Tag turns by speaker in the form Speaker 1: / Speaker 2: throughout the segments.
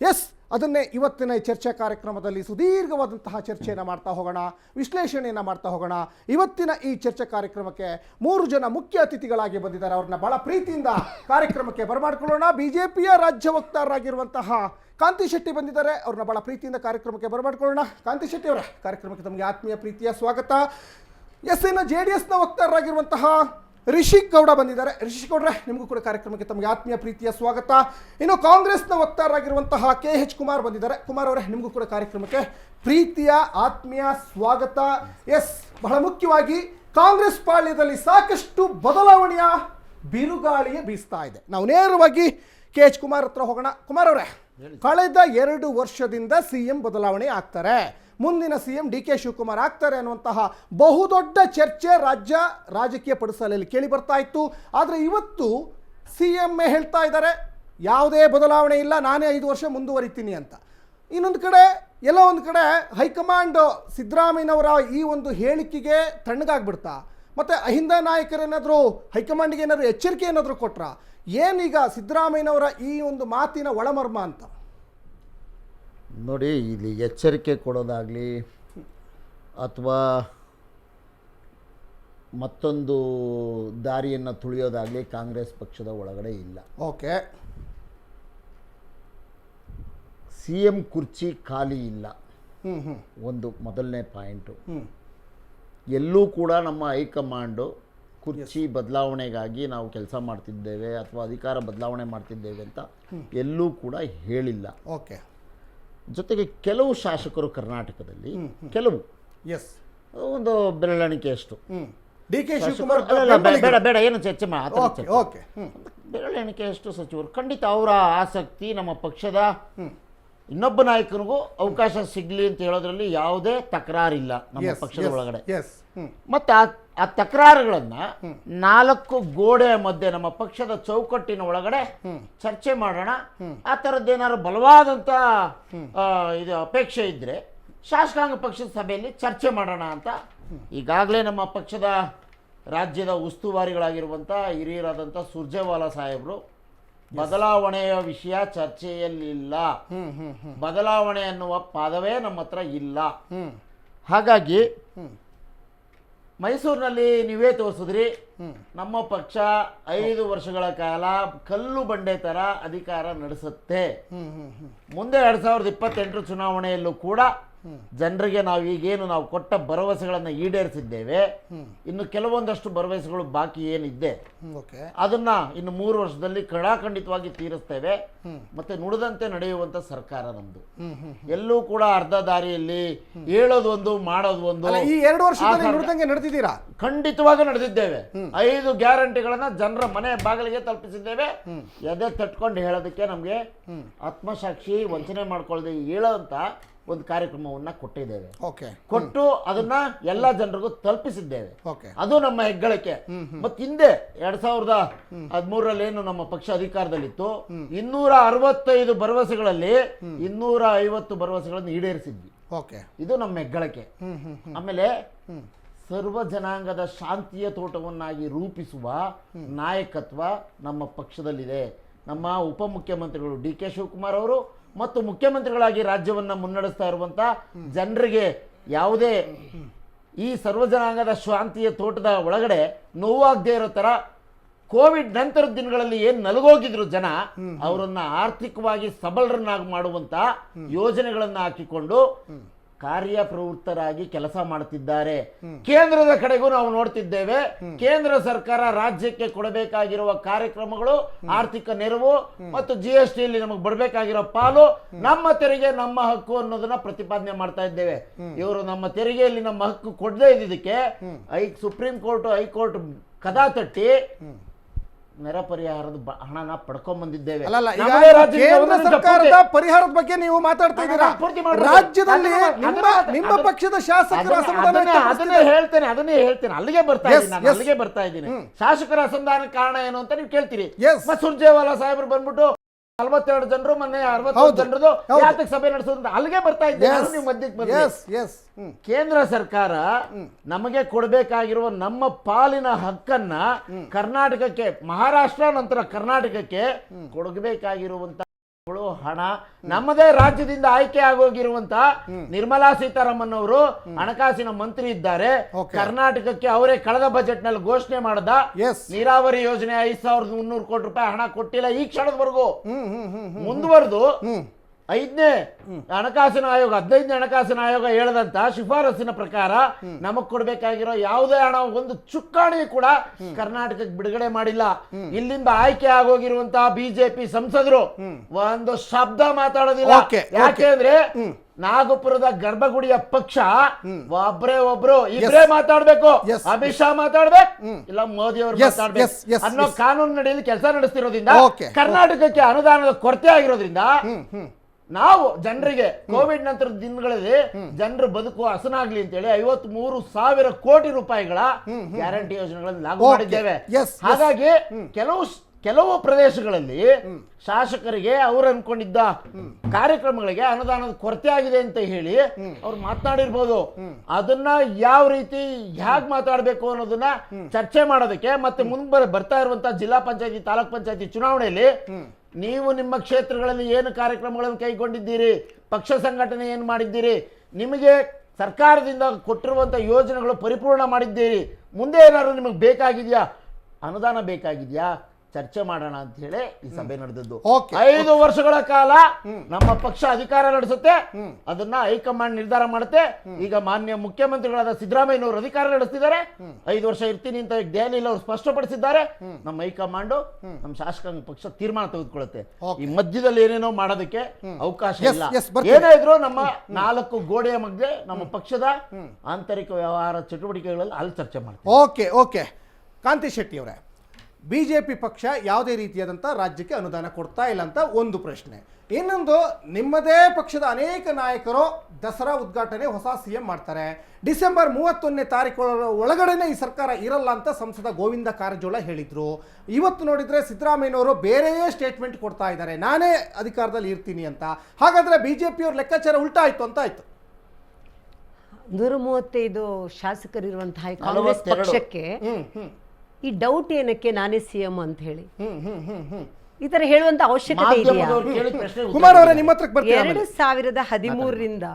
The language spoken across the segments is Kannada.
Speaker 1: ಎಸ್ ಅದನ್ನೇ ಇವತ್ತಿನ ಈ ಚರ್ಚಾ ಕಾರ್ಯಕ್ರಮದಲ್ಲಿ ಸುದೀರ್ಘವಾದಂತಹ ಚರ್ಚೆಯನ್ನು ಮಾಡ್ತಾ ಹೋಗೋಣ, ವಿಶ್ಲೇಷಣೆಯನ್ನು ಮಾಡ್ತಾ ಹೋಗೋಣ. ಇವತ್ತಿನ ಈ ಚರ್ಚಾ ಕಾರ್ಯಕ್ರಮಕ್ಕೆ ಮೂರು ಜನ ಮುಖ್ಯ ಅತಿಥಿಗಳಾಗಿ ಬಂದಿದ್ದಾರೆ. ಅವ್ರನ್ನ ಬಹಳ ಪ್ರೀತಿಯಿಂದ ಕಾರ್ಯಕ್ರಮಕ್ಕೆ ಬರಮಾಡ್ಕೊಳ್ಳೋಣ. ಬಿ ಜೆ ಪಿಯ ರಾಜ್ಯ ವಕ್ತಾರರಾಗಿರುವಂತಹ ಕಾಂತಿ ಶೆಟ್ಟಿ ಬಂದಿದ್ದಾರೆ. ಅವ್ರನ್ನ ಬಹಳ ಪ್ರೀತಿಯಿಂದ ಕಾರ್ಯಕ್ರಮಕ್ಕೆ ಬರಮಾಡ್ಕೊಳ್ಳೋಣ. ಕಾಂತಿ ಶೆಟ್ಟಿ ಅವರ, ಕಾರ್ಯಕ್ರಮಕ್ಕೆ ತಮಗೆ ಆತ್ಮೀಯ ಪ್ರೀತಿಯ ಸ್ವಾಗತ. ಎಸ್ ಎನ್ ಜೆ ಡಿ ಎಸ್ನ ವಕ್ತಾರರಾಗಿರುವಂತಹ ರಿಷಿಕ್ ಗೌಡ ಬಂದಿದ್ದಾರೆ. ರಿಷಿಕ್ ಗೌಡ್ರೆ ನಿಮಗೂ ಕೂಡ ಕಾರ್ಯಕ್ರಮಕ್ಕೆ ತಮಗೆ ಆತ್ಮೀಯ ಪ್ರೀತಿಯ ಸ್ವಾಗತ. ಇನ್ನು ಕಾಂಗ್ರೆಸ್ನ ವಕ್ತಾರರಾಗಿರುವಂತಹ ಕೆ ಎಚ್ ಕುಮಾರ್ ಬಂದಿದ್ದಾರೆ. ಕುಮಾರ್ ಅವರೇ ನಿಮಗೂ ಕೂಡ ಕಾರ್ಯಕ್ರಮಕ್ಕೆ ಪ್ರೀತಿಯ ಆತ್ಮೀಯ ಸ್ವಾಗತ. ಎಸ್ ಬಹಳ ಮುಖ್ಯವಾಗಿ ಕಾಂಗ್ರೆಸ್ ಪಾಳ್ಯದಲ್ಲಿ ಸಾಕಷ್ಟು ಬದಲಾವಣೆಯ ಬಿರುಗಾಳಿಯೇ ಬೀಸ್ತಾ ಇದೆ. ನಾವು ನೇರವಾಗಿ ಕೆ ಎಚ್ ಕುಮಾರ್ ಹತ್ರ ಹೋಗೋಣ. ಕುಮಾರ್ ಅವರೇ ಕಳೆದ ಎರಡು ವರ್ಷದಿಂದ ಸಿ ಎಂ ಬದಲಾವಣೆ ಆಗ್ತಾರೆ. ಮುಂದಿನ C M D K Shivakumar ಆಗ್ತಾರೆ ಅನ್ನುವಂತಹ ಬಹುದೊಡ್ಡ ಚರ್ಚೆ ರಾಜ್ಯ ರಾಜಕೀಯ ಪಡಿಸಲಲ್ಲಿ ಕೇಳಿ ಬರ್ತಾ ಇತ್ತು. ಆದರೆ ಇವತ್ತು ಸಿ ಎಂ ಹೇಳ್ತಾ ಇದ್ದಾರೆ, ಯಾವುದೇ ಬದಲಾವಣೆ ಇಲ್ಲ, ನಾನೇ ಐದು ವರ್ಷ ಮುಂದುವರಿತೀನಿ ಅಂತ. ಇನ್ನೊಂದು ಕಡೆ, ಎಲ್ಲ ಒಂದು ಕಡೆ ಹೈಕಮಾಂಡ್ ಸಿದ್ದರಾಮಯ್ಯನವರ ಈ ಒಂದು ಹೇಳಿಕೆಗೆ ತಣ್ಣಗಾಗ್ಬಿಡ್ತಾ, ಮತ್ತು ಅಹಿಂದ ನಾಯಕರೇನಾದರೂ, ಹೈಕಮಾಂಡ್ಗೆ ಏನಾದರೂ ಎಚ್ಚರಿಕೆ ಏನಾದರೂ ಕೊಟ್ರ? ಏನೀಗ ಸಿದ್ದರಾಮಯ್ಯನವರ ಈ ಒಂದು ಮಾತಿನ ಒಳಮರ್ಮ ಅಂತ?
Speaker 2: ನೋಡಿ ಇಲ್ಲಿ ಎಚ್ಚರಿಕೆ ಕೊಡೋದಾಗಲಿ ಅಥವಾ ಮತ್ತೊಂದು ದಾರಿಯನ್ನು ತುಳಿಯೋದಾಗಲಿ ಕಾಂಗ್ರೆಸ್ ಪಕ್ಷದ ಒಳಗಡೆ ಇಲ್ಲ.
Speaker 1: ಓಕೆ.
Speaker 2: ಸಿ ಎಂ ಕುರ್ಚಿ ಖಾಲಿ ಇಲ್ಲ. ಒಂದು ಮೊದಲನೇ ಪಾಯಿಂಟು. ಎಲ್ಲೂ ಕೂಡ ನಮ್ಮ ಹೈಕಮಾಂಡು ಕುರ್ಚಿ ಬದಲಾವಣೆಗಾಗಿ ನಾವು ಕೆಲಸ ಮಾಡ್ತಿದ್ದೇವೆ ಅಥವಾ ಅಧಿಕಾರ ಬದಲಾವಣೆ ಮಾಡ್ತಿದ್ದೇವೆ ಅಂತ ಎಲ್ಲೂ ಕೂಡ ಹೇಳಿಲ್ಲ.
Speaker 1: ಓಕೆ.
Speaker 2: ಜೊತೆಗೆ ಕೆಲವು ಶಾಸಕರು ಕರ್ನಾಟಕದಲ್ಲಿ ಕೆಲವು.
Speaker 1: ಎಸ್
Speaker 2: ಒಂದು ಬೆರಳೆಣಿಕೆಯಷ್ಟು.
Speaker 1: ಹ್ಞೂ ಡಿ ಕೆ ಶಿವಕುಮಾರ್
Speaker 2: ಬೇಡ ಬೇಡ ಏನು ಚರ್ಚೆ ಆ
Speaker 1: ಓಕೆ
Speaker 2: ಬೆರಳೆಣಿಕೆಯಷ್ಟು ಸಚಿವರು ಖಂಡಿತ ಅವರ ಆಸಕ್ತಿ ನಮ್ಮ ಪಕ್ಷದ ಇನ್ನೊಬ್ಬ ನಾಯಕನಿಗೂ ಅವಕಾಶ ಸಿಗಲಿ ಅಂತ ಹೇಳೋದ್ರಲ್ಲಿ ಯಾವುದೇ ತಕರಾರಿಲ್ಲ ನಮ್ಮ ಪಕ್ಷದ ಒಳಗಡೆ. ಮತ್ತೆ ಆ ತಕರಾರುಗಳನ್ನು ನಾಲ್ಕು ಗೋಡೆ ಮಧ್ಯೆ ನಮ್ಮ ಪಕ್ಷದ ಚೌಕಟ್ಟಿನ ಒಳಗಡೆ ಚರ್ಚೆ ಮಾಡೋಣ. ಆ ಥರದ್ದೇನಾದ್ರು ಬಲವಾದಂಥ ಇದು ಅಪೇಕ್ಷೆ ಇದ್ರೆ ಶಾಸಕಾಂಗ ಪಕ್ಷದ ಸಭೆಯಲ್ಲಿ ಚರ್ಚೆ ಮಾಡೋಣ ಅಂತ. ಈಗಾಗಲೇ ನಮ್ಮ ಪಕ್ಷದ ರಾಜ್ಯದ ಉಸ್ತುವಾರಿಗಳಾಗಿರುವಂಥ ಹಿರಿಯರಾದಂಥ ಸುರ್ಜೇವಾಲಾ ಸಾಹೇಬರು ಬದಲಾವಣೆಯ ವಿಷಯ ಚರ್ಚೆಯಲ್ಲಿಲ್ಲ. ಬದಲಾವಣೆ ಅನ್ನುವ ಪದವೇ ನಮ್ಮ ಹತ್ರ ಇಲ್ಲ.
Speaker 1: ಹ್ಞೂ
Speaker 2: ಹಾಗಾಗಿ ಮೈಸೂರಿನಲ್ಲಿ ನೀವೇ ತೋರಿಸಿದ್ರಿ.
Speaker 1: ಹ್ಞೂ
Speaker 2: ನಮ್ಮ ಪಕ್ಷ ಐದು ವರ್ಷಗಳ ಕಾಲ ಕಲ್ಲು ಬಂಡೆ ತರ ಅಧಿಕಾರ ನಡೆಸುತ್ತೆ. ಮುಂದೆ ಎರಡ್ ಸಾವಿರದ ಇಪ್ಪತ್ತೆಂಟರ ಚುನಾವಣೆಯಲ್ಲೂ ಕೂಡ ಜನರಿಗೆ ನಾವು ಈಗೇನು ನಾವು ಕೊಟ್ಟ ಭರವಸೆಗಳನ್ನು ಈಡೇರಿಸಿದ್ದೇವೆ. ಇನ್ನು ಕೆಲವೊಂದಷ್ಟು ಭರವಸೆಗಳು ಬಾಕಿ ಏನಿದೆ. ಅದನ್ನ ಇನ್ನು ಮೂರು ವರ್ಷದಲ್ಲಿ ಕಡಾಖಂಡಿತವಾಗಿ ತೀರಿಸ್ತೇವೆ. ಮತ್ತೆ ನುಡಿದಂತೆ ನಡೆಯುವಂತ ಸರ್ಕಾರ ನಮ್ದು. ಎಲ್ಲೂ ಕೂಡ ಅರ್ಧ ದಾರಿಯಲ್ಲಿ ಹೇಳೋದು ಒಂದು ಮಾಡೋದು ಒಂದು
Speaker 1: ಈ ಎರಡು ವರ್ಷ ನಡೆದಿದ್ದೀರಾ
Speaker 2: ಖಂಡಿತವಾಗಿ ನಡೆದಿದ್ದೇವೆ. ಐದು ಗ್ಯಾರಂಟಿಗಳನ್ನ ಜನರ ಮನೆ ಬಾಗಿಲಿಗೆ ತಲುಪಿಸಿದ್ದೇವೆ. ಎದೆ ತಟ್ಕೊಂಡು ಹೇಳೋದಕ್ಕೆ ನಮಗೆ ಆತ್ಮಸಾಕ್ಷಿ ವಂಚನೆ ಮಾಡ್ಕೊಳ್ಳದೆ ಹೇಳೋಂತ ಒಂದು ಕಾರ್ಯಕ್ರಮವನ್ನ ಕೊಟ್ಟಿದ್ದೇವೆ.
Speaker 1: ಓಕೆ
Speaker 2: ಕೊಟ್ಟು ಅದನ್ನ ಎಲ್ಲ ಜನರಿಗೂ ತಲುಪಿಸಿದ್ದೇವೆ.
Speaker 1: ಓಕೆ
Speaker 2: ಅದು ನಮ್ಮ ಹೆಗ್ಗಳಿಕೆ. ಮತ್ತೆ ಹಿಂದೆ ಎರಡ್ ಸಾವಿರದ ಹದಿಮೂರರಲ್ಲಿ ಏನು ನಮ್ಮ ಪಕ್ಷ ಅಧಿಕಾರದಲ್ಲಿತ್ತು. ಇನ್ನೂರ ಅರವತ್ತೈದು ಭರವಸೆಗಳಲ್ಲಿ ಇನ್ನೂರ ಐವತ್ತು ಭರವಸೆಗಳನ್ನು ಈಡೇರಿಸಿದ್ವಿ.
Speaker 1: ಓಕೆ
Speaker 2: ಇದು ನಮ್ಮ ಹೆಗ್ಗಳಿಕೆ. ಆಮೇಲೆ ಸರ್ವ ಜನಾಂಗದ ಶಾಂತಿಯ ತೋಟವನ್ನಾಗಿ ರೂಪಿಸುವ ನಾಯಕತ್ವ ನಮ್ಮ ಪಕ್ಷದಲ್ಲಿದೆ. ನಮ್ಮ ಉಪಮುಖ್ಯಮಂತ್ರಿಗಳು ಡಿ ಕೆ ಶಿವಕುಮಾರ್ ಅವರು ಮತ್ತು ಮುಖ್ಯಮಂತ್ರಿಗಳಾಗಿ ರಾಜ್ಯವನ್ನು ಮುನ್ನಡೆಸ್ತಾ ಇರುವಂಥ ಜನರಿಗೆ ಯಾವುದೇ ಈ ಸರ್ವ ಜನಾಂಗದ ಶಾಂತಿಯ ತೋಟದ ಒಳಗಡೆ ನೋವಾಗದೇ ಇರೋ ತರ ಕೋವಿಡ್ ನಂತರದ ದಿನಗಳಲ್ಲಿ ಏನು ನಲಗೋಗಿದ್ರು ಜನ, ಅವರನ್ನ ಆರ್ಥಿಕವಾಗಿ ಸಬಲರನ್ನಾಗಿ ಮಾಡುವಂತ ಯೋಜನೆಗಳನ್ನು ಹಾಕಿಕೊಂಡು ಕಾರ್ಯಪ್ರವೃತ್ತರಾಗಿ ಕೆಲಸ ಮಾಡುತ್ತಿದ್ದಾರೆ ಕೇಂದ್ರದ ಕಡೆಗೂ ನಾವು ನೋಡ್ತಿದ್ದೇವೆ. ಕೇಂದ್ರ ಸರ್ಕಾರ ರಾಜ್ಯಕ್ಕೆ ಕೊಡಬೇಕಾಗಿರುವ ಕಾರ್ಯಕ್ರಮಗಳು ಆರ್ಥಿಕ ನೆರವು ಮತ್ತು ಜಿ ಎಸ್ ಟಿಯಲ್ಲಿ ನಮಗೆ ಬರಬೇಕಾಗಿರೋ ಪಾಲು ನಮ್ಮ ತೆರಿಗೆ ನಮ್ಮ ಹಕ್ಕು ಅನ್ನೋದನ್ನ ಪ್ರತಿಪಾದನೆ ಮಾಡ್ತಾ ಇದ್ದೇವೆ. ಇವರು ನಮ್ಮ ತೆರಿಗೆಯಲ್ಲಿ ನಮ್ಮ ಹಕ್ಕು ಕೊಡದೇ ಇದ್ದಿದ್ದಕ್ಕೆ ಐ ಸುಪ್ರೀಂ ಕೋರ್ಟ್ ಹೈಕೋರ್ಟ್ ಕದಾ ತಟ್ಟಿ ನೆರೆ ಪರಿಹಾರದ ಬ- ಹಣನ ಪಡ್ಕೊಂಡ್ ಬಂದಿದ್ದೇವೆ
Speaker 1: ಅಲ್ಲಲ್ಲ ಈಗ
Speaker 2: ನಮ್ಮದೇ ರಾಜ್ಯದಿಂದ
Speaker 1: ಕೇಂದ್ರ ಸರ್ಕಾರದ ಪರಿಹಾರದ ಬಗ್ಗೆ ನೀವು ಮಾತಾಡ್ತಾ ಇದ್ದೀರಾ
Speaker 2: ಪೂರ್ತಿ.
Speaker 1: ರಾಜ್ಯದಲ್ಲಿ
Speaker 2: ಅದನ್ನ-
Speaker 1: ನಿಮ್ಮ
Speaker 2: ಅದನ್ನ-
Speaker 1: ನಿಮ್ಮ
Speaker 2: ಅದನ್ನ-
Speaker 1: ಪಕ್ಷದ ಶಾಸಕರ
Speaker 2: ಅದನ್ನ-
Speaker 1: ಅಸಮಾಧಾನ
Speaker 2: ಅದನ್ನ- ಅದನ್ನೇ
Speaker 1: ವ್ಯಕ್ತಪಡಿಸ್ತಿದ್ದಾರೆ.
Speaker 2: ಹೇಳ್ತೇನೆ ಅದನ್ನೇ ಹೇಳ್ತೇನೆ ಅಲ್ಲಿಗೆ ಬರ್ತಾ
Speaker 1: Yes,
Speaker 2: ಇದ್ದೀನಿ ನಾನು
Speaker 1: yes.
Speaker 2: ಅಲ್ಲಿಗೆ ಬರ್ತಾ ಇದ್ದೀನಿ ಶಾಸಕರ ಅಸಮಾಧಾನ ಕಾರಣ ಏನು ಅಂತ ನೀವು ಕೇಳ್ತೀರಿ
Speaker 1: Yes.
Speaker 2: ಮತ್ತೆ ಸುರ್ಜೇವಾಲಾ ಸಾಹೇಬ್ರು ಬಂದ್ಬಿಟ್ಟು ನಲ್ವತ್ತೆರಡು ಜನರು ಮೊನ್ನೆ ಅರವತ್ತು. ಜನರದು ಯಾತಕ್ಕೆ ಸಭೆ ನಡೆಸೋದ್ರಿಂದ ಅಲ್ಲಿಗೆ ಬರ್ತಾ ನಾನು ನೀವು ಮಧ್ಯಕ್ಕೆ.
Speaker 1: ಹ್ಮ್.
Speaker 2: ಕೇಂದ್ರ ಸರ್ಕಾರ ನಮಗೆ ಕೊಡಬೇಕಾಗಿರುವ ನಮ್ಮ ಪಾಲಿನ ಹಕ್ಕನ್ನ ಕರ್ನಾಟಕಕ್ಕೆ ಮಹಾರಾಷ್ಟ್ರ ನಂತರ ಕರ್ನಾಟಕಕ್ಕೆ ಕೊಡಬೇಕಾಗಿರುವಂತ ಹಣ. ನಮ್ಮದೇ ರಾಜ್ಯದಿಂದ ಆಯ್ಕೆ ಆಗೋಗಿರುವಂತ ನಿರ್ಮಲಾ ಸೀತಾರಾಮನ್ ಅವರು ಹಣಕಾಸಿನ ಮಂತ್ರಿ ಇದ್ದಾರೆ. ಕರ್ನಾಟಕಕ್ಕೆ ಅವರೇ ಕಳೆದ ಬಜೆಟ್ನಲ್ಲಿ ಘೋಷಣೆ ಮಾಡದ. ನೀರಾವರಿ ಯೋಜನೆ ಐದ್ ಸಾವಿರದ ಮುನ್ನೂರು ಕೋಟಿ ರೂಪಾಯಿ ಹಣ ಕೊಟ್ಟಿಲ್ಲ ಈ ಕ್ಷಣದವರೆಗೂ. ಮುಂದುವರೆದು. ಐದನೇ ಹಣಕಾಸಿನ ಆಯೋಗ ಹದಿನೈದನೇ ಹಣಕಾಸಿನ ಆಯೋಗ ಹೇಳದಂತ ಶಿಫಾರಸಿನ ಪ್ರಕಾರ ನಮಗ್ ಕೊಡ್ಬೇಕಾಗಿರೋ ಯಾವುದೇ ಹಣ ಒಂದು ಚುಕ್ಕಾಣಿ ಕೂಡ ಕರ್ನಾಟಕಕ್ಕೆ ಬಿಡುಗಡೆ ಮಾಡಿಲ್ಲ. ಇಲ್ಲಿಂದ ಆಯ್ಕೆ ಆಗೋಗಿರುವಂತಹ ಬಿಜೆಪಿ ಸಂಸದರು ಒಂದು ಶಬ್ದ ಮಾತಾಡೋದಿಲ್ಲ. ಯಾಕೆ ಅಂದ್ರೆ ನಾಗಪುರದ ಗರ್ಭಗುಡಿಯ ಪಕ್ಷ ಒಬ್ರೇ ಒಬ್ರು ಇಬ್ರೇ ಮಾತಾಡ್ಬೇಕು. ಅಮಿತ್ ಶಾ ಮಾತಾಡ್ಬೇಕು. ಇಲ್ಲ ಮೋದಿ ಅವರು ಮಾತಾಡ್ಬೇಕು. ಅನ್ನೋ. ಕಾನೂನು ನಡೆಯಲ್ಲಿ ಕೆಲಸ ನಡೆಸ್ತಿರೋದ್ರಿಂದ ಕರ್ನಾಟಕಕ್ಕೆ ಅನುದಾನದ ಕೊರತೆ ಆಗಿರೋದ್ರಿಂದ ನಾವು ಜನರಿಗೆ ಕೋವಿಡ್ ನಂತರದ ದಿನಗಳಲ್ಲಿ ಜನರು ಬದುಕುವ ಹಸನಾಗ್ಲಿ ಅಂತೇಳಿ ಐವತ್ ಮೂರು ಸಾವಿರ ಕೋಟಿ ರೂಪಾಯಿಗಳ ಗ್ಯಾರಂಟಿ ಯೋಜನೆಗಳನ್ನು ಲಾಗು ಮಾಡಿದ್ದೇವೆ. ಹಾಗಾಗಿ ಕೆಲವು ಕೆಲವು ಪ್ರದೇಶಗಳಲ್ಲಿ ಶಾಸಕರಿಗೆ ಅವ್ರು ಅನ್ಕೊಂಡಿದ್ದ ಕಾರ್ಯಕ್ರಮಗಳಿಗೆ ಅನುದಾನದ ಕೊರತೆ ಆಗಿದೆ ಅಂತ ಹೇಳಿ ಅವ್ರು ಮಾತನಾಡಿರ್ಬೋದು. ಅದನ್ನ ಯಾವ ರೀತಿ ಹೇಗ್ ಮಾತಾಡ್ಬೇಕು ಅನ್ನೋದನ್ನ ಚರ್ಚೆ ಮಾಡೋದಕ್ಕೆ ಮತ್ತೆ ಮುಂದೆ ಬರ್ತಾ ಇರುವಂತ ಜಿಲ್ಲಾ ಪಂಚಾಯತಿ ತಾಲೂಕ್ ಪಂಚಾಯತಿ ಚುನಾವಣೆಯಲ್ಲಿ ನೀವು ನಿಮ್ಮ ಕ್ಷೇತ್ರಗಳಲ್ಲಿ ಏನು ಕಾರ್ಯಕ್ರಮಗಳನ್ನು ಕೈಗೊಂಡಿದ್ದೀರಿ, ಪಕ್ಷ ಸಂಘಟನೆ ಏನು ಮಾಡಿದ್ದೀರಿ, ನಿಮಗೆ ಸರ್ಕಾರದಿಂದ ಕೊಟ್ಟಿರುವಂಥ ಯೋಜನೆಗಳು ಪರಿಪೂರ್ಣ ಮಾಡಿದ್ದೀರಿ, ಮುಂದೆ ಏನಾದರೂ ನಿಮಗೆ ಬೇಕಾಗಿದೆಯಾ? ಅನುದಾನ ಬೇಕಾಗಿದೆಯಾ? ಚರ್ಚೆ ಮಾಡೋಣ ಅಂತ ಹೇಳಿ ಈ ಸಭೆ ನಡೆದದ್ದು. ಐದು ವರ್ಷಗಳ ಕಾಲ ನಮ್ಮ ಪಕ್ಷ ಅಧಿಕಾರ ನಡೆಸುತ್ತೆ. ಅದನ್ನ ಹೈಕಮಾಂಡ್ ನಿರ್ಧಾರ ಮಾಡುತ್ತೆ. ಈಗ ಮಾನ್ಯ ಮುಖ್ಯಮಂತ್ರಿಗಳಾದ ಸಿದ್ದರಾಮಯ್ಯನವರು ಅಧಿಕಾರ ನಡೆಸ್ತಿದ್ದಾರೆ. ಐದು ವರ್ಷ ಇರ್ತೀನಿ ಅಂತ ದೆಹಲಿಯಲ್ಲಿ ಅವರು ಸ್ಪಷ್ಟಪಡಿಸಿದ್ದಾರೆ. ನಮ್ಮ ಹೈಕಮಾಂಡ್ ನಮ್ಮ ಶಾಸಕಾಂಗ ಪಕ್ಷ ತೀರ್ಮಾನ ತೆಗೆದುಕೊಳ್ಳುತ್ತೆ. ಈ ಮಧ್ಯದಲ್ಲಿ ಏನೇನೋ ಮಾಡೋದಕ್ಕೆ ಅವಕಾಶ ಇಲ್ಲ. ಏನೇ ಇದ್ರು ನಮ್ಮ ನಾಲ್ಕು ಗೋಡೆಯ ಮಧ್ಯೆ ನಮ್ಮ ಪಕ್ಷದ ಆಂತರಿಕ ವ್ಯವಹಾರ ಚಟುವಟಿಕೆಗಳಲ್ಲಿ ಅಲ್ಲಿ ಚರ್ಚೆ ಮಾಡ್ತೀವಿ.
Speaker 1: ಓಕೆ ಓಕೆ ಕಾಂತಿ ಶೆಟ್ಟಿ ಅವರೇ ಬಿ ಜೆ ಪಿ ಪಕ್ಷ ಯಾವುದೇ ರೀತಿಯಾದಂಥ ರಾಜ್ಯಕ್ಕೆ ಅನುದಾನ ಕೊಡ್ತಾ ಇಲ್ಲ ಅಂತ ಒಂದು ಪ್ರಶ್ನೆ. ಇನ್ನೊಂದು ನಿಮ್ಮದೇ ಪಕ್ಷದ ಅನೇಕ ನಾಯಕರು ದಸರಾ ಉದ್ಘಾಟನೆ ಹೊಸ ಸಿ ಎಂ ಮಾಡ್ತಾರೆ. ಡಿಸೆಂಬರ್ ಮೂವತ್ತೊಂದನೇ ತಾರೀಕು ಒಳಗಡೆನೆ ಈ ಸರ್ಕಾರ ಇರಲ್ಲ ಅಂತ ಸಂಸದ ಗೋವಿಂದ ಕಾರಜೋಳ ಹೇಳಿದ್ರು. ಇವತ್ತು ನೋಡಿದ್ರೆ ಸಿದ್ದರಾಮಯ್ಯನವರು ಬೇರೆಯೇ ಸ್ಟೇಟ್ಮೆಂಟ್ ಕೊಡ್ತಾ ಇದ್ದಾರೆ. ನಾನೇ ಅಧಿಕಾರದಲ್ಲಿ ಇರ್ತೀನಿ ಅಂತ. ಹಾಗಾದ್ರೆ ಬಿ ಜೆ ಪಿಯವ್ರ ಲೆಕ್ಕಾಚಾರ ಉಲ್ಟಾ ಆಯ್ತು ಅಂತ ಆಯ್ತು.
Speaker 3: ನೂರ ಮೂವತ್ತೈದು ಶಾಸಕರಿರುವಂತಹ ಕಾಂಗ್ರೆಸ್ ಪಕ್ಷಕ್ಕೆ ಈ ಡೌಟ್ ಏನಕ್ಕೆ ನಾನೇ ಸಿ ಎಂ ಅಂತ ಹೇಳಿ. ಈ ತರ ಹೇಳುವಂತ ಅವಶ್ಯಕತೆ ಇದೆಯಾ?
Speaker 1: ಕುಮಾರ್ ಅವರೇ ನಿಮ್ಮ ಹತ್ರಕ್ಕೆ
Speaker 3: ಎರಡು
Speaker 1: ಆಮೇಲೆ?
Speaker 3: ಸಾವಿರದ ಹದಿಮೂರರಿಂದ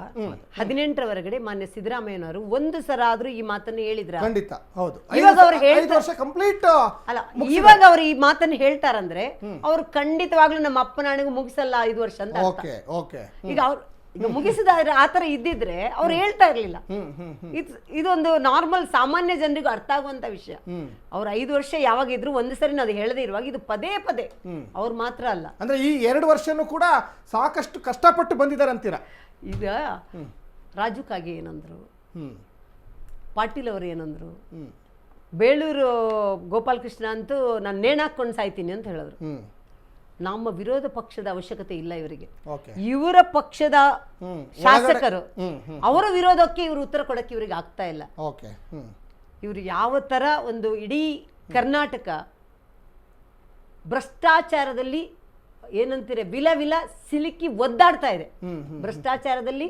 Speaker 3: ಹದಿನೆಂಟರವರೆಗೆ ಮಾನ್ಯ ಸಿದ್ದರಾಮಯ್ಯನವರು ಒಂದು ಸಲ ಆದ್ರೂ ಈ ಮಾತನ್ನು ಹೇಳಿದ್ರ?
Speaker 1: ಖಂಡಿತ ಹೌದು.
Speaker 3: ಇವಾಗ ಅವ್ರು
Speaker 1: ಐದು
Speaker 3: ಹೇಳ್ತಾ-
Speaker 1: ವರ್ಷ ಕಂಪ್ಲೀಟ್
Speaker 3: ಅಲ್ಲ ಇವಾಗ ಅವ್ರು ಈ ಮಾತನ್ನು ಹೇಳ್ತಾರಂದ್ರೆ ಅವ್ರು ಖಂಡಿತವಾಗ್ಲೂ ನಮ್ಮ ಅಪ್ಪನಾಣಿಗೂ ಮುಗಿಸಲ್ಲ ಐದು ವರ್ಷ ಅಂತ ಅರ್ಥ.
Speaker 1: Okay okay.
Speaker 3: ಈಗ ಅವ್ರು ಈಗ ಮುಗಿಸಿದ ಆತರ ಇದ್ದಿದ್ರೆ ಅವ್ರು ಹೇಳ್ತಾ ಇರ್ಲಿಲ್ಲ. ಇದೊಂದು ನಾರ್ಮಲ್ ಸಾಮಾನ್ಯ ಜನರಿಗೂ ಅರ್ಥ ಆಗುವಂತ ವಿಷಯ. ಅವ್ರ ಐದು ವರ್ಷ ಯಾವಾಗ ಇದ್ರು ಒಂದು ಸರಿ ಅದು ಹೇಳದೇ ಇರುವಾಗ ಇದು ಪದೇ ಪದೇ ಅವ್ರು ಮಾತ್ರ ಅಲ್ಲ.
Speaker 1: ಅಂದ್ರೆ ಈ ಎರಡು ವರ್ಷನೂ ಕೂಡ ಸಾಕಷ್ಟು ಕಷ್ಟಪಟ್ಟು ಬಂದಿದ್ದಾರೆ ಅಂತೀರಾ?
Speaker 3: ಈಗ ರಾಜುಕಾಗಿ ಏನಂದ್ರು ಪಾಟೀಲ್ ಅವರು ಏನಂದ್ರು ಬೇಳೂರು ಗೋಪಾಲಕೃಷ್ಣ ಅಂತೂ ನಾನು ನೇಣಾಕೊಂಡು ಸಾಯ್ತೀನಿ ಅಂತ ಹೇಳಿದ್ರು ನಮ್ಮ ವಿರೋಧ ಪಕ್ಷದ ಅವಶ್ಯಕತೆ ಇಲ್ಲ ಇವರಿಗೆ. ಇವರ ಪಕ್ಷದ ಶಾಸಕರು ಅವರ ವಿರೋಧಕ್ಕೆ ಇವರು ಉತ್ತರ ಕೊಡಕ್ಕೆ ಇವರಿಗೆ ಆಗ್ತಾ ಇಲ್ಲ. ಇವರು ಯಾವ ತರ ಒಂದು ಇಡೀ ಕರ್ನಾಟಕ ಭ್ರಷ್ಟಾಚಾರದಲ್ಲಿ ಏನಂತೀರೆ ವಿಲ ವಿಲ ಸಿಲುಕಿ ಒದ್ದಾಡ್ತಾ ಇದೆ. ಭ್ರಷ್ಟಾಚಾರದಲ್ಲಿ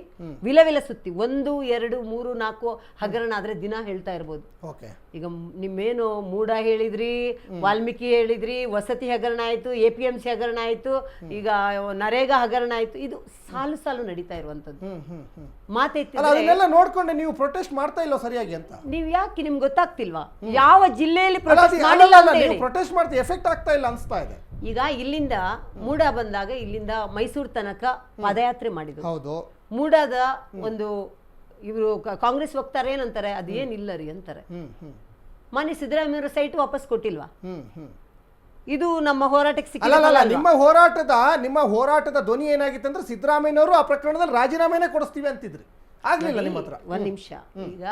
Speaker 3: ವಿಲ ವಿಲ ಸುತ್ತಿ ಒಂದು ಎರಡು ಮೂರು ನಾಲ್ಕು ಹಗರಣ ಆದ್ರೆ ದಿನ ಹೇಳ್ತಾ ಇರ್ಬೋದು.
Speaker 1: ಓಕೆ.
Speaker 3: ಈಗ ನಿಮ್ಮೇನು ಮೂಡ ಹೇಳಿದ್ರಿ ವಾಲ್ಮೀಕಿ ಹೇಳಿದ್ರಿ ವಸತಿ ಹಗರಣ ಆಯ್ತು ಎ ಪಿ ಎಂ ಸಿ ಹಗರಣ ಆಯ್ತು ಈಗ ನರೇಗಾ ಹಗರಣ ಆಯ್ತು ಇದು ಸಾಲು ಸಾಲು ನಡೀತಾ ಇರುವಂತದ್ದು
Speaker 1: ಮಾತೈತಿ ನೋಡ್ಕೊಂಡು ನೀವು ಪ್ರೊಟೆಸ್ಟ್ ಮಾಡ್ತಾ ಇಲ್ಲ ಸರಿಯಾಗಿ ಅಂತ?
Speaker 3: ನೀವು ಯಾಕೆ ನಿಮ್ಗೆ ಗೊತ್ತಾಗ್ತಿಲ್ವಾ? ಯಾವ ಜಿಲ್ಲೆಯಲ್ಲಿ ಪ್ರೊಟೆಸ್ಟ್
Speaker 1: ಮಾಡ್ತಾ ಎಫೆಕ್ಟ್ ಆಗ್ತಾ ಇಲ್ಲ ಅನ್ಸ್ತಾ ಇದೆ.
Speaker 3: ಈಗ ಇಲ್ಲಿಂದ ಮೂಡ ಬಂದಾಗ ಇಲ್ಲಿಂದ ಮೈಸೂರು ತನಕ ಪಾದಯಾತ್ರೆ ಮಾಡಿದ್ರು.
Speaker 1: ಹೌದು.
Speaker 3: ಮೂಡದ ಒಂದು ಇವರು ಕಾಂಗ್ರೆಸ್ ವಕ್ತಾರ ಏನಂತಾರೆ ಅದೇನಿಲ್ಲ ರೀ ಅಂತಾರೆ. ಮಾನ್ಯ ಸಿದ್ದರಾಮಯ್ಯ ಸೈಟ್ ವಾಪಸ್ ಕೊಟ್ಟಿಲ್ವಾ? ಇದು ನಮ್ಮ ಹೋರಾಟಕ್ಕೆ ಸಿಕ್ಕಿಲ್ಲ?
Speaker 1: ನಿಮ್ಮ ಹೋರಾಟದ ನಿಮ್ಮ ಹೋರಾಟದ ಧ್ವನಿ ಏನಾಗಿತ್ತು ಅಂದ್ರೆ ಸಿದ್ದರಾಮಯ್ಯನವರು ಆ ಪ್ರಕರಣದಲ್ಲಿ ರಾಜೀನಾಮೆನೇ ಕೊಡಿಸ್ತೀವಿ ಅಂತಿದ್ರು. ಆಗ್ಲಿಲ್ಲ ನಿಮ್ಮ ಹತ್ರ?
Speaker 3: ಒಂದ್ ನಿಮಿಷ. ಈಗ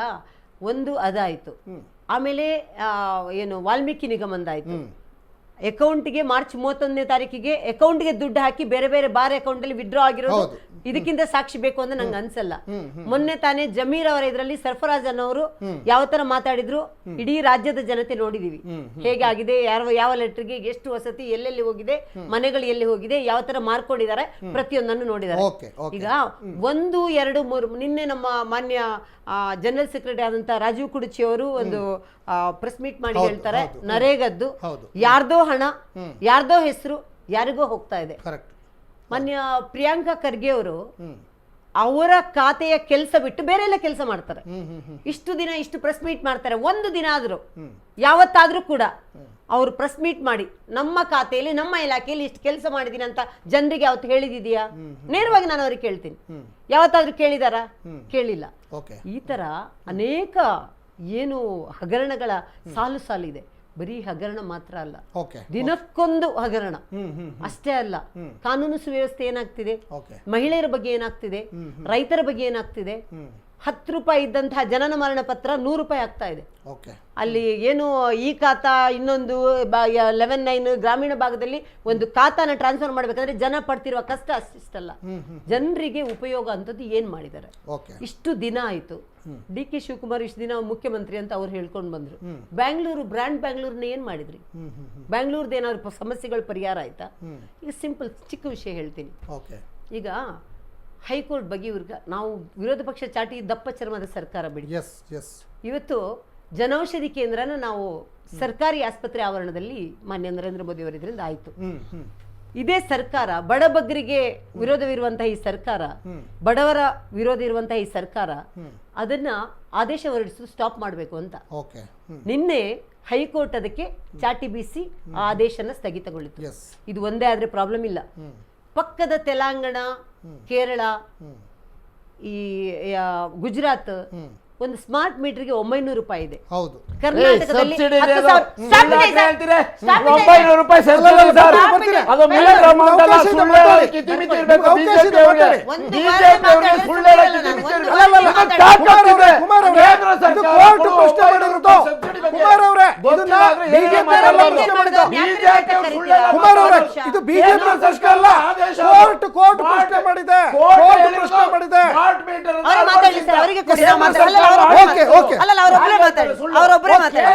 Speaker 3: ಒಂದು ಅದಾಯ್ತು. ಆಮೇಲೆ ಏನು ವಾಲ್ಮೀಕಿ ನಿಗಮಂದಾಯ್ತು ಅಕೌಂಟ್ಗೆ ಮಾರ್ಚ್ ಮೂವತ್ತೊಂದನೇ ತಾರೀಕಿಗೆ ಅಕೌಂಟ್ಗೆ ದುಡ್ಡು ಹಾಕಿ ಬೇರೆ ಬೇರೆ ಬಾರ್ ಅಕೌಂಟ್ ಅಲ್ಲಿ ವಿಡ್ರಾ ಆಗಿರೋದು ಇದಕ್ಕಿಂತ ಸಾಕ್ಷಿ ಬೇಕು ಅಂತ ನಂಗೆ ಅನ್ಸಲ್ಲ. ಮೊನ್ನೆ ತಾನೇ ಜಮೀರ್ ಅವರ ಇದರಲ್ಲಿ ಸರ್ಫರಾಜ್ ಅನ್ನೋರು ಯಾವ ತರ ಮಾತಾಡಿದ್ರು ಇಡೀ ರಾಜ್ಯದ ಜನತೆ ನೋಡಿದೀವಿ. ಹೇಗಾಗಿದೆ ಯಾವ ಯಾವ ಲೆಟರ್ಗೆ ಎಷ್ಟು ವಸತಿ ಎಲ್ಲೆಲ್ಲಿ ಹೋಗಿದೆ ಮನೆಗಳು ಎಲ್ಲಿ ಹೋಗಿದೆ ಯಾವ ತರ ಮಾರ್ಕೊಂಡಿದ್ದಾರೆ ಪ್ರತಿಯೊಂದನ್ನು ನೋಡಿದ್ದಾರೆ. ಈಗ ಒಂದು ಎರಡು ಮೂರು ನಿನ್ನೆ ನಮ್ಮ ಮಾನ್ಯ ಜನರಲ್ ಸೆಕ್ರೆಟರಿ ಆದಂತ ರಾಜೀವ್ ಕುಡುಚಿ ಅವರು ಒಂದು ಪ್ರೆಸ್ ಮೀಟ್ ಮಾಡಿ ಹೇಳ್ತಾರೆ. ನರೇಗದ್ದು. ಯಾರ್ದೋ ಹಣ ಯಾರ್ದೋ ಹೆಸರು ಯಾರಿಗೋ ಹೋಗ್ತಾ ಇದೆ. ಮಾನ್ಯ ಪ್ರಿಯಾಂಕಾ ಖರ್ಗೆ ಅವರು ಅವರ ಖಾತೆಯ ಕೆಲಸ ಬಿಟ್ಟು ಬೇರೆ ಎಲ್ಲ ಕೆಲಸ ಮಾಡ್ತಾರೆ. ಇಷ್ಟು ದಿನ ಇಷ್ಟು ಪ್ರೆಸ್ ಮೀಟ್ ಮಾಡ್ತಾರೆ. ಒಂದು ದಿನ ಆದ್ರೂ ಯಾವತ್ತಾದ್ರೂ ಕೂಡ ಅವರು ಪ್ರೆಸ್ ಮೀಟ್ ಮಾಡಿ ನಮ್ಮ ಖಾತೆಯಲ್ಲಿ ನಮ್ಮ ಇಲಾಖೆಯಲ್ಲಿ ಇಷ್ಟು ಕೆಲಸ ಮಾಡಿದೀನಿ ಅಂತ ಜನರಿಗೆ ಅವತ್ತು ಹೇಳಿದಿದೆಯಾ? ನೇರವಾಗಿ ನಾನು ಅವ್ರಿಗೆ ಕೇಳ್ತೀನಿ. ಯಾವತ್ತಾದ್ರೂ ಕೇಳಿದಾರ? ಕೇಳಿಲ್ಲ. ಈ ತರ ಅನೇಕ ಏನು ಹಗರಣಗಳ ಸಾಲು ಸಾಲಿದೆ. ಬರೀ ಹಗರಣ ಮಾತ್ರ ಅಲ್ಲ. ದಿನಕ್ಕೊಂದು ಹಗರಣ. ಅಷ್ಟೇ ಅಲ್ಲ. ಕಾನೂನು ಸುವ್ಯವಸ್ಥೆ ಏನಾಗ್ತಿದೆ? ಮಹಿಳೆಯರ ಬಗ್ಗೆ ಏನಾಗ್ತಿದೆ? ರೈತರ ಬಗ್ಗೆ ಏನಾಗ್ತಿದೆ? ಹತ್ತು ರೂಪಾಯಿ ಇದ್ದಂತಹ ಜನನ ಮರಣ ಪತ್ರ ನೂರು ರೂಪಾಯಿ ಆಗ್ತಾ ಇದೆ.
Speaker 1: ಓಕೆ.
Speaker 3: ಅಲ್ಲಿ ಏನು ಈ ಖಾತಾ ಇನ್ನೊಂದು ಲೆವೆನ್ ನೈನ್ ಗ್ರಾಮೀಣ ಭಾಗದಲ್ಲಿ ಒಂದು ಖಾತಾನ ಟ್ರಾನ್ಸ್ಫರ್ ಮಾಡ್ಬೇಕಂದ್ರೆ ಜನ ಪಡ್ತಿರುವ ಕಷ್ಟ ಅಷ್ಟಿಷ್ಟಲ್ಲ. ಜನರಿಗೆ ಉಪಯೋಗ ಅಂತದ್ದು ಏನ್ ಮಾಡಿದ್ದಾರೆ? ಇಷ್ಟು ದಿನ ಆಯ್ತು. ಡಿ ಕೆ ಶಿವಕುಮಾರ್ ಇಷ್ಟು ದಿನ ಮುಖ್ಯಮಂತ್ರಿ ಅಂತ ಅವ್ರು ಹೇಳ್ಕೊಂಡು ಬಂದ್ರು. ಬ್ಯಾಂಗ್ಳೂರು ಬ್ರ್ಯಾಂಡ್ ಬ್ಯಾಂಗ್ಳೂರ್ನ ಏನ್ ಮಾಡಿದ್ರಿ? ಬ್ಯಾಂಗ್ಳೂರ್ದು ಏನಾದ್ರು ಸಮಸ್ಯೆಗಳು ಪರಿಹಾರ ಆಯ್ತಾ? ಈಗ ಸಿಂಪಲ್ ಚಿಕ್ಕ ವಿಷಯ ಹೇಳ್ತೀನಿ. ಈಗ ಹೈಕೋರ್ಟ್ ಬಗ್ಗೆ ಇವ್ರಿಗೆ ನಾವು ವಿರೋಧ ಪಕ್ಷ ಚಾಟಿ ದಪ್ಪ ಚರ್ಮದ ಸರ್ಕಾರ ಬಿಡಿ.
Speaker 1: ಎಸ್ ಎಸ್
Speaker 3: ಇವತ್ತು ಜನೌಷಧಿ ಕೇಂದ್ರನ ನಾವು ಸರ್ಕಾರಿ ಆಸ್ಪತ್ರೆ ಆವರಣದಲ್ಲಿ ಮಾನ್ಯ ನರೇಂದ್ರ ಮೋದಿ ಅವರಿದ್ರಿಂದ ಆಯ್ತು. ಇದೇ ಸರ್ಕಾರ ಬಡಬಗ್ಗರಿಗೆ ವಿರೋಧವಿರುವಂತಹ ಈ ಸರ್ಕಾರ ಬಡವರ ವಿರೋಧ ಇರುವಂತಹ ಈ ಸರ್ಕಾರ ಅದನ್ನ ಆದೇಶ ಹೊರಡಿಸಲು ಸ್ಟಾಪ್ ಮಾಡಬೇಕು ಅಂತ.
Speaker 1: ಓಕೆ
Speaker 3: ನಿನ್ನೆ ಹೈಕೋರ್ಟ್ ಅದಕ್ಕೆ ಚಾಟಿ ಬೀಸಿ ಆ ಆದೇಶನ ಸ್ಥಗಿತಗೊಳಿತು. ಇದು ಒಂದೇ ಆದ್ರೆ ಪ್ರಾಬ್ಲಮ್ ಇಲ್ಲ. ಪಕ್ಕದ ತೆಲಂಗಾಣ ಕೇರಳ ಈ ಗುಜರಾತ್ ಒಂದು ಸ್ಮಾರ್ಟ್ ಮೀಟರ್ಗೆ ಒಂಬೈನೂರು ರೂಪಾಯಿ ಇದೆ.
Speaker 1: ಹೌದು.
Speaker 3: ಕರ್ನಾಟಕದಲ್ಲಿ ಸಾವಿರ-
Speaker 2: ಅದು.
Speaker 1: ಇದು ಬಿಜೆಪಿ ಪ್ರಶ್ನೆ ಅಲ್ಲ. ಕೋರ್ಟ್ ಕೋರ್ಟ್ ಪ್ರಶ್ನೆ ಮಾಡಿದೆ.
Speaker 2: ಕೋರ್ಟ್
Speaker 1: ಪ್ರಶ್ನೆ ಮಾಡಿದೆ. Okay, okay.
Speaker 3: ಅವರೊಬ್ಬರೇ ಮಾತಾಡಿ.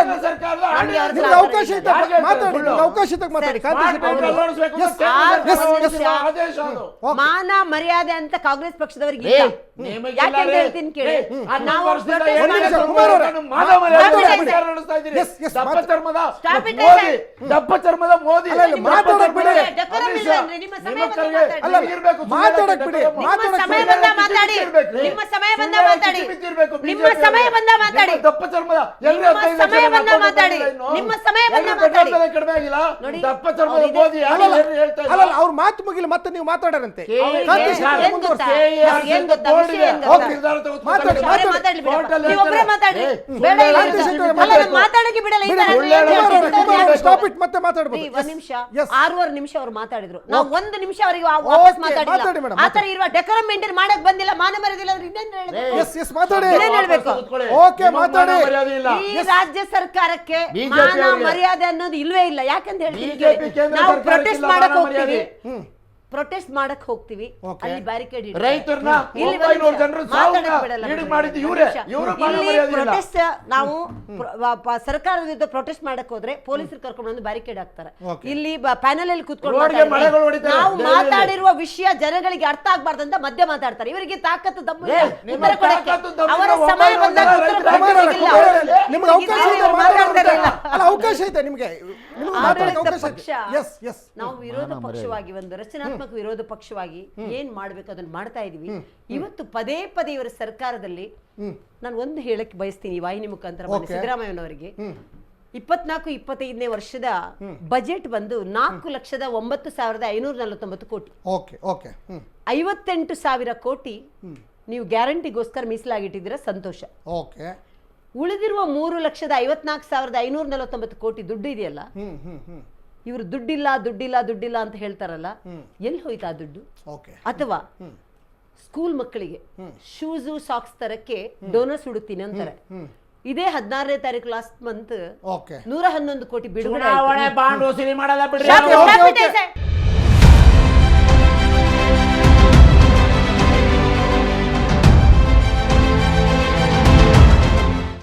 Speaker 1: ಅವಕಾಶ ಇದೆ ಮಾತಾಡಿ? ಅವಕಾಶ ಇದ್ದಾಗ ಮಾತಾಡಿ.
Speaker 3: ಮಾನ ಮರ್ಯಾದೆ ಅಂತ ಕಾಂಗ್ರೆಸ್ ಪಕ್ಷದವರಿಗೆ ಯಾಕೆಂತ. ಹೇಳ್ತೀನಿ ಕೇಳಿ. ನಾವು
Speaker 2: ಚರ್ಮದ ಮೋದಿ ದಪ್ಪ ಚರ್ಮದ ಮೋದಿ.
Speaker 1: ಮಾತಾಡಕ್
Speaker 2: ಚರ್ಮದ
Speaker 1: ಬಿಡಿ.
Speaker 2: ಸುಳ್ಳು
Speaker 1: ಮಾತಾಡಕ್ ಬಿಡಿ.
Speaker 3: ಸಮಯ. ಬಂದ ಮಾತಾಡಿ. ನಿಮ್ಮ ಸಮಯ ಬಂದ ಮಾತಾಡಿ. ನಿಮ್ಮ ಸಮಯ. ಬಂದ ಮಾತಾಡಿ.
Speaker 2: ದಪ್ಪ ಚರ್ಮದ
Speaker 3: ಸಮಯ ಬಂದ ಮಾತಾಡಿ. ನಿಮ್ಮ ಸಮಯ ಬಂದ ಮಾತಾಡಿ.
Speaker 2: ಕಡಿಮೆ ಆಗಿಲ್ಲ? ದಪ್ಪ ಚರ್ಮದ ಮೋದಿ ಅಲ್ಲ
Speaker 1: ಅವ್ರ ಮಾತು ಮುಗಿಲಿ ಮತ್ತೆ ನೀವು ಮಾತಾಡರಂತೆ. ಮಾತಾಡಿ, ಮಾತಾಡಿ.
Speaker 3: ಮಾತಾಡಕ್ಕೆ ಬಿಡಲ್ಲ
Speaker 1: ಮತ್ತೆ
Speaker 3: ಒಂದ್ ನಿಮಿಷ.
Speaker 1: Yes.
Speaker 3: ಆರೂವರೆ ನಿಮಿಷ ಅವ್ರು ಮಾತಾಡಿದ್ರು. ನಾವು ಒಂದು ನಿಮಿಷ ಅವರಿಗೆ ವಾಪಸ್ ಮಾತಾಡಿಲ್ಲ.
Speaker 1: ಮಾತಾಡಿ madam,
Speaker 3: ಆ ತರ ಇರುವ ಡೆಕೋರಂ ಮೇಂಟೈನ್ ಮಾಡಕ್ ಬಂದಿಲ್ಲ ಮಾನ ಮರ್ಯಾದಿಲ್ಲ ಅಂದ್ರೆ ಇನ್ನೇನ್ ಹೇಳ್ಬೇಕು?
Speaker 1: ಎಸ್ ಎಸ್ ಮಾತಾಡಿ.
Speaker 3: ಏನ್ ಹೇಳ್ಬೇಕು?
Speaker 1: ಓಕೆ, ಮಾತಾಡಿ.
Speaker 2: ಮಾನ ಇಲ್ಲ.
Speaker 3: ಈ ರಾಜ್ಯ ಸರ್ಕಾರಕ್ಕೆ ಮಾನ ಮರ್ಯಾದೆ ಅನ್ನೋದು ಇಲ್ವೇ ಇಲ್ಲ. ಯಾಕಂತ
Speaker 2: ಹೇಳಿ
Speaker 3: ನಾವು ಪ್ರೊಟೆಸ್ಟ್ ಮಾಡಕ್ ಹೋಗ್ತೀವಿ. ಪ್ರೊಟೆಸ್ಟ್ ಮಾಡಕ್ ಹೋಗ್ತೀವಿ. ಅಲ್ಲಿ ಬ್ಯಾರಿಕೇಡ್
Speaker 2: ರೈತರನ್ನ
Speaker 3: ಪ್ರೊಟೆಸ್ಟ್ ನಾವು ಸರ್ಕಾರ ಸರ್ಕಾರದ ವಿರುದ್ಧ ಪ್ರೊಟೆಸ್ಟ್ ಮಾಡಕ್ ಹೋದ್ರೆ ಪೊಲೀಸರು ಕರ್ಕೊಂಡು ಬಂದು ಬ್ಯಾರಿಕೇಡ್ ಹಾಕ್ತಾರೆ. ಇಲ್ಲಿ ಪ್ಯಾನೆಲ್ ಅಲ್ಲಿ ಕೂತ್ಕೊಂಡು ನಾವು ಮಾತಾಡಿರುವ ವಿಷಯ ಜನಗಳಿಗೆ ಅರ್ಥ ಆಗ್ಬಾರ್ದಂತ ಮಧ್ಯ ಮಾತಾಡ್ತಾರೆ. ಇವರಿಗೆ ತಾಕತ್ತು ದಮ್ಮು ಇಲ್ಲ. ಉತ್ತರ ಕೊಡಕ್ಕೆ. ಅವರ ಸಮಯ ಬಂದಾಗ.
Speaker 1: ನಿಮ್ಗೆ ಅವಕಾಶ ಇದೆ
Speaker 3: ಮಾತಾಡ್ತಾರೆ ಇಲ್ಲ.
Speaker 1: ಅಲ್ಲ ಅವಕಾಶ ಇದೆ ನಿಮ್ಗೆ. ನಿಮ್ಗೆ ಮಾತಾಡಕ್ಕೆ ಅವಕಾಶ ಇದೆ. ಎಸ್ ಎಸ್
Speaker 3: ನಾವು ವಿರೋಧ ಪಕ್ಷವಾಗಿ ಒಂದು ರಚನಾತ್ಮಕ ವಿರೋಧ ಪಕ್ಷವಾಗಿ ಏನ್ ಮಾಡ್ಬೇಕು ಅದನ್ನ ಮಾಡ್ತಾ ಇದೀವಿ. ಇವತ್ತು ಪದೇ ಪದೇ ಇವರ ಸರ್ಕಾರದಲ್ಲಿ ನಾನು ಒಂದು ಹೇಳಕ್ ಬಯಸ್ತೀನಿ ಈ ವಾಹಿನಿ ಮುಖಾಂತರ. ಸಿದ್ದರಾಮಯ್ಯನವರಿಗೆ. ಇಪ್ಪತ್ನಾಲ್ಕು ಇಪ್ಪತ್ತೈದನೇ ವರ್ಷದ ಬಜೆಟ್ ಬಂದು ನಾಲ್ಕು ಲಕ್ಷದ ಒಂಬತ್ತು ಸಾವಿರದ ಐನೂರ ನಲವತ್ತೊಂಬತ್ತು ಕೋಟಿ.
Speaker 1: ಓಕೆ
Speaker 3: ಐವತ್ತೆಂಟು ಸಾವಿರ ಕೋಟಿ ನೀವು ಗ್ಯಾರಂಟಿಗೋಸ್ಕರ ಮೀಸಲಾಗಿಟ್ಟಿದ್ದೀರ ಸಂತೋಷ.
Speaker 1: ಓಕೆ.
Speaker 3: ಉಳಿದಿರುವ ಮೂರು ಲಕ್ಷದ ಐವತ್ನಾಲ್ಕು ಸಾವಿರದ ಐನೂರ ನಲವತ್ತೊಂಬತ್ತು ಕೋಟಿ ದುಡ್ಡು ಇದೆಯಲ್ಲ? ಇವರು ದುಡ್ಡಿಲ್ಲ ದುಡ್ಡಿಲ್ಲ ದುಡ್ಡಿಲ್ಲ ಅಂತ ಹೇಳ್ತಾರಲ್ಲ ಎಲ್ಲಿ ಹೋಯ್ತಾ ದುಡ್ಡು? ಅಥವಾ ಸ್ಕೂಲ್ ಮಕ್ಕಳಿಗೆ ಶೂಸು ಸಾಕ್ಸ್ ತರಕ್ಕೆ ಡೋನರ್ಸ್ ಹುಡುಕ್ತೀನಿ ಅಂತಾರೆ. ಇದೇ ಹದಿನಾರನೇ ತಾರೀಕು ಲಾಸ್ಟ್ ಮಂತ್ ನೂರ ಹನ್ನೊಂದು ಕೋಟಿ ಬಿಡುಗಡೆ